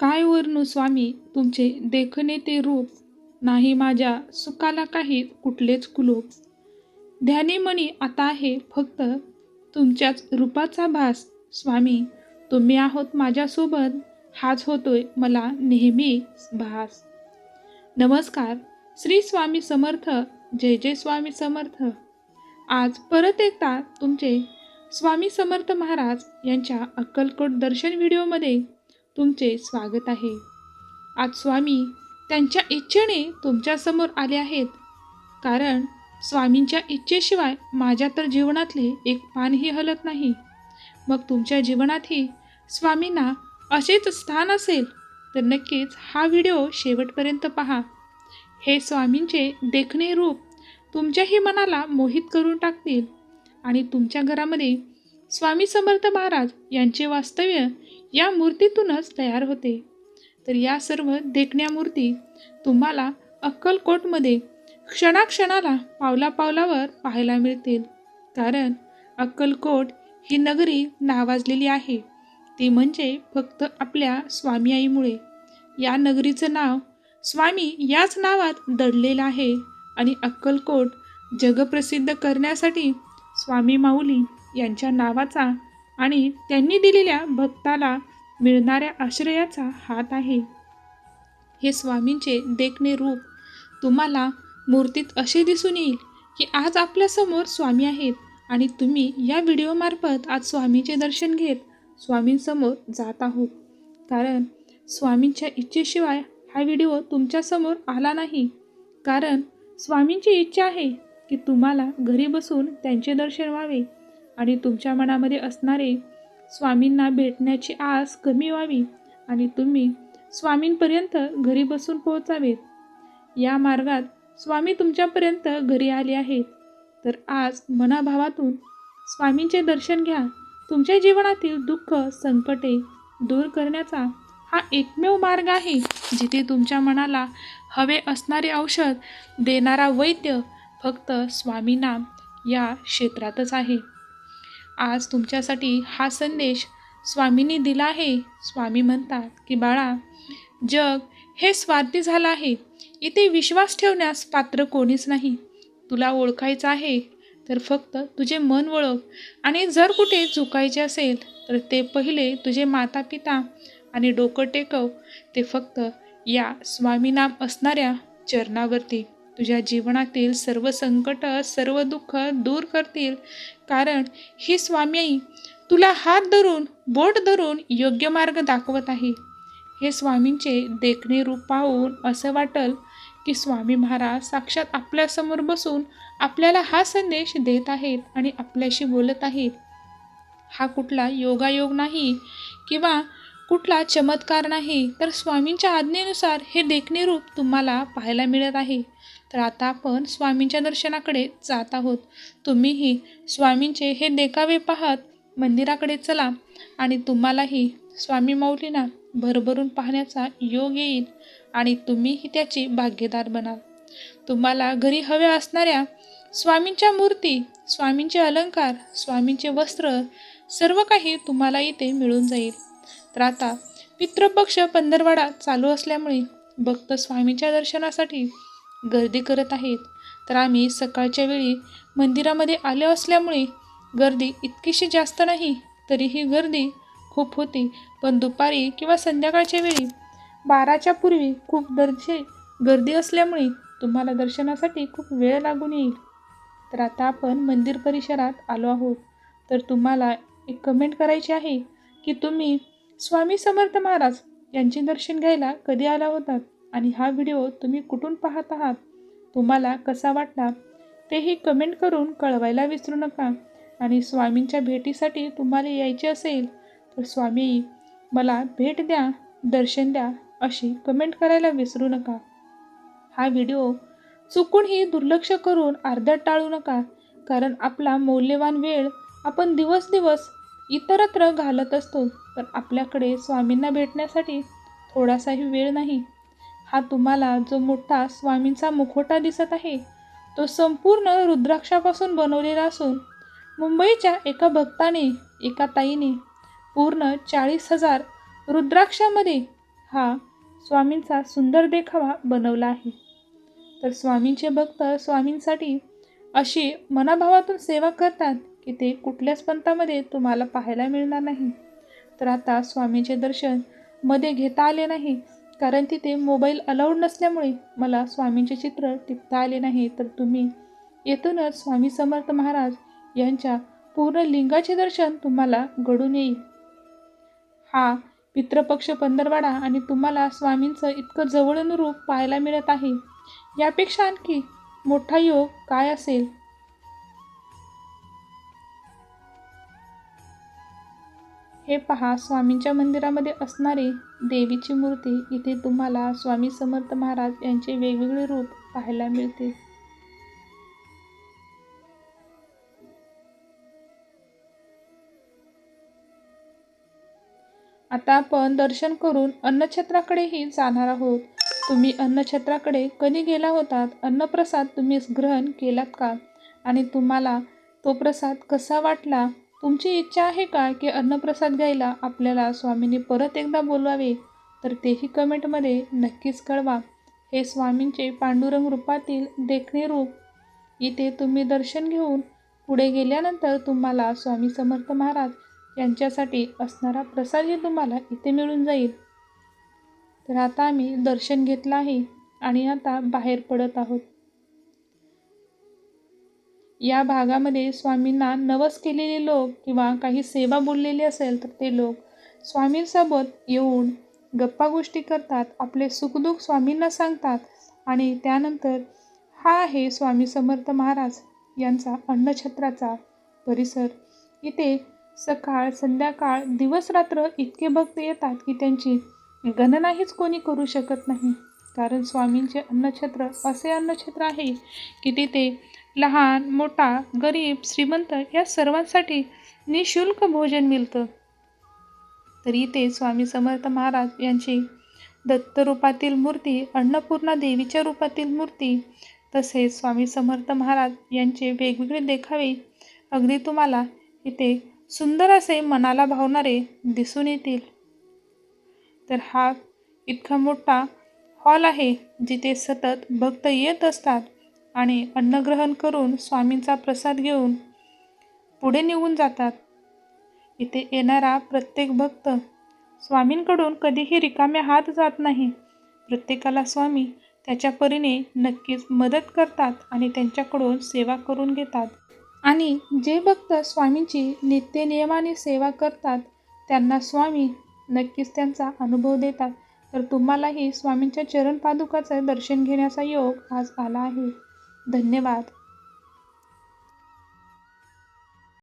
काय वर्णू स्वामी तुमचे देखणे ते रूप नाही माझ्या सुखाला काही कुठलेच कुलूप. ध्यानी मणी आता आहे फक्त तुमच्याच रूपाचा भास. स्वामी तुम्ही आहोत माझ्यासोबत हाच होतोय मला नेहमी भास. नमस्कार श्री स्वामी समर्थ जय जय स्वामी समर्थ. आज परत एकदा तुमचे स्वामी समर्थ महाराज यांच्या अक्कलकोट दर्शन व्हिडिओमध्ये तुमचे स्वागत आहे. आज स्वामी त्यांच्या इच्छेने तुमच्यासमोर आले आहेत. कारण स्वामींच्या इच्छेशिवाय माझ्या तर जीवनातले एक पानही हलत नाही. मग तुमच्या जीवनातही स्वामींना असेच स्थान असेल तर नक्कीच हा व्हिडिओ शेवटपर्यंत पहा. हे स्वामींचे देखणे रूप तुमच्याही मनाला मोहित करून टाकतील आणि तुमच्या घरामध्ये स्वामी समर्थ महाराज यांचे वास्तव्य या मूर्तीतूनच तयार होते. तर या सर्व देखण्या मूर्ती तुम्हाला अक्कलकोटमध्ये क्षणाक्षणाला पावला पावलावर पाहायला मिळतील. कारण अक्कलकोट ही नगरी नावाजलेली आहे. ती म्हणजे फक्त आपल्या स्वामी आईमुळे. या नगरीचं नाव स्वामी याच नावात दडलेलं आहे आणि अक्कलकोट जगप्रसिद्ध करण्यासाठी स्वामी माऊली यांच्या नावाचा आणि त्यांनी दिलेल्या भक्ताला मिळणाऱ्या आश्रयाचा हात आहे. हे स्वामींचे देखणे रूप तुम्हाला मूर्तीत असे दिसून येईल की आज आपल्यासमोर स्वामी आहेत आणि तुम्ही या व्हिडिओमार्फत आज स्वामीचे दर्शन घेत स्वामींसमोर जात आहोत. कारण स्वामींच्या इच्छेशिवाय हा व्हिडिओ तुमच्यासमोर आला नाही. कारण स्वामींची इच्छा आहे की तुम्हाला घरी बसून त्यांचे दर्शन व्हावे. आणि तुमच्या मनामध्ये असणारे स्वामींना भेटण्याची आस कमी व्हावी आणि तुम्ही स्वामींपर्यंत घरी बसून पोहोचावेत. या मार्गात स्वामी तुमच्यापर्यंत घरी आले आहेत. तर आज मनाभावातून स्वामींचे दर्शन घ्या. तुमच्या जीवनातील दुःख संकटे दूर करण्याचा हा एकमेव मार्ग आहे जिथे तुमच्या मनाला हवे असणारे औषध देणारा वैद्य फक्त स्वामींना या क्षेत्रातच आहे. आज तुमच्यासाठी हा संदेश स्वामींनी दिला आहे. स्वामी म्हणतात की बाळा जग हे स्वार्थी झालं आहे. इथे विश्वास ठेवण्यास पात्र कोणीच नाही. तुला ओळखायचं आहे तर फक्त तुझे मन ओळख आणि जर कुठे चुकायचे असेल तर ते पहिले तुझे माता पिता आणि डोकं टेकव. ते फक्त या स्वामीनाम असणाऱ्या चरणावरती. तुझ्या जीवनातील सर्व संकट सर्व दुःख दूर करतील. कारण ही स्वामी तुला हात धरून बोट धरून योग्य मार्ग दाखवत आहे. हे स्वामींचे देखणे रूप पाहून असं वाटल की स्वामी महाराज साक्षात आपल्यासमोर बसून आपल्याला हा संदेश देत आहेत आणि आपल्याशी बोलत आहेत. हा कुठला योगायोग नाही किंवा कुठला चमत्कार नाही तर स्वामींच्या आज्ञेनुसार हे देखणे रूप तुम्हाला पाहायला मिळत आहे. तर आता आपण स्वामींच्या दर्शनाकडे जात आहोत. तुम्हीही स्वामींचे हे देखावे पाहत मंदिराकडे चला आणि तुम्हालाही स्वामी माऊलींना भरभरून पाहण्याचा योग येईल आणि तुम्हीही त्याची भाग्यदार बनाल. तुम्हाला घरी हव्या असणाऱ्या स्वामींच्या मूर्ती स्वामींचे अलंकार स्वामींचे वस्त्र सर्व काही तुम्हाला इथे मिळून जाईल. तर आता पितृपक्ष पंधरवाडा चालू असल्यामुळे भक्त स्वामीच्या दर्शनासाठी गर्दी करत आहेत. तर आम्ही सकाळच्या वेळी मंदिरामध्ये आले असल्यामुळे गर्दी इतकीशी जास्त नाही तरीही गर्दी खूप होती. पण दुपारी किंवा संध्याकाळच्या वेळी बाराच्या पूर्वी खूप दर्शे गर्दी असल्यामुळे तुम्हाला दर्शनासाठी खूप वेळ लागून येईल. तर आता आपण मंदिर परिसरात आलो आहोत. तर तुम्हाला एक कमेंट करायची आहे की तुम्ही स्वामी समर्थ महाराज यांचे दर्शन घ्यायला कधी आला होतात आणि हा व्हिडिओ तुम्ही कुठून पाहत आहात? तुम्हाला कसा वाटला? तेही कमेंट करून कळवायला विसरू नका. आणि स्वामींच्या भेटीसाठी तुम्हाला यायचे असेल तर स्वामी मला भेट द्या दर्शन द्या अशी कमेंट करायला विसरू नका. हा व्हिडिओ चुकूनही दुर्लक्ष करून अर्ध्यात टाळू नका कारण आपला मौल्यवान वेळ आपण दिवस दिवस इतरत्र घालत असतो. पण आपल्याकडे स्वामींना भेटण्यासाठी थोडासाही वेळ नाही. हा तुम्हाला जो मोठा स्वामींचा मुखोटा दिसत आहे तो संपूर्ण रुद्राक्षापासून बनवलेला असून मुंबईच्या एका भक्ताने एका ताईने पूर्ण चाळीस हजार रुद्राक्षामध्ये हा स्वामींचा सुंदर देखावा बनवला आहे. तर स्वामींचे भक्त स्वामींसाठी अशी मनाभावातून सेवा करतात की ते कुठल्याच पंथामध्ये तुम्हाला पाहायला मिळणार नाही. तर आता स्वामींचे दर्शनमध्ये घेता आले नाही कारण तिथे मोबाईल अलाउड नसल्यामुळे मला स्वामींचे चित्र टिपता आले नाही. तर तुम्ही येथूनच स्वामी समर्थ महाराज यांच्या पूर्ण लिंगाचे दर्शन तुम्हाला घडून येईल. हा पितृपक्ष पंधरवाडा आणि तुम्हाला स्वामींचं इतकं जवळून रूप पाहायला मिळत आहे. यापेक्षा आणखी मोठा योग काय असेल? हे पहा स्वामींच्या मंदिरामध्ये असणारी देवीची मूर्ती इथे तुम्हाला स्वामी समर्थ महाराज यांचे वेगवेगळे रूप पाहायला मिळते. आता आपण दर्शन करून अन्नछत्राकडेही जाणार आहोत. तुम्ही अन्नछत्राकडे कधी गेला होतात? अन्नप्रसाद तुम्ही ग्रहण केलात का? आणि तुम्हाला तो प्रसाद कसा वाटला? तुमची इच्छा आहे का की अन्नप्रसाद घ्यायला आपल्याला स्वामींनी परत एकदा बोलवावे? तर तेही कमेंटमध्ये नक्कीच कळवा. हे स्वामींचे पांडुरंग रूपातील देखणे रूप. इथे तुम्ही दर्शन घेऊन पुढे गेल्यानंतर तुम्हाला स्वामी समर्थ महाराज यांच्यासाठी असणारा प्रसादही तुम्हाला इथे मिळून जाईल. तर आता आम्ही दर्शन घेतलं आहे आणि आता बाहेर पडत आहोत. या भागामध्ये स्वामींना नवस केलेले लोक किंवा काही सेवा बोललेली असेल तर ते लोक स्वामींसोबत येऊन गप्पा गोष्टी करतात आपले सुखदुःख स्वामींना सांगतात आणि त्यानंतर हा आहे स्वामी समर्थ महाराज यांचा अन्नछत्राचा परिसर. इथे सकाळ संध्याकाळ दिवसरात्र इतके भक्त येतात की त्यांची गणनाहीच कोणी करू शकत नाही. कारण स्वामींचे अन्नछत्र असे अन्नछत्र आहे की तिथे लहान मोठा गरीब श्रीमंत या सर्वांसाठी निशुल्क भोजन मिळतं. तर इथे स्वामी समर्थ महाराज यांची दत्त रूपातील मूर्ती अन्नपूर्णा देवीच्या रूपातील मूर्ती तसेच स्वामी समर्थ महाराज यांचे वेगवेगळे देखावे अगदी तुम्हाला इथे सुंदर असे मनाला भावणारे दिसून येतील. तर हा इतका मोठा हॉल आहे जिथे सतत भक्त येत असतात. आणि अन्नग्रहण करून स्वामींचा प्रसाद घेऊन पुढे निघून जातात. इथे येणारा प्रत्येक भक्त स्वामींकडून कधीही रिकाम्या हात जात नाही. प्रत्येकाला स्वामी त्याच्या परीने नक्कीच मदत करतात आणि त्यांच्याकडून सेवा करून घेतात. आणि जे भक्त स्वामींची नित्य नियमाने सेवा करतात त्यांना स्वामी नक्कीच त्यांचा अनुभव देतात. तर तुम्हालाही स्वामींच्या चरण पादुकाचं दर्शन घेण्याचा योग आज आला आहे. धन्यवाद.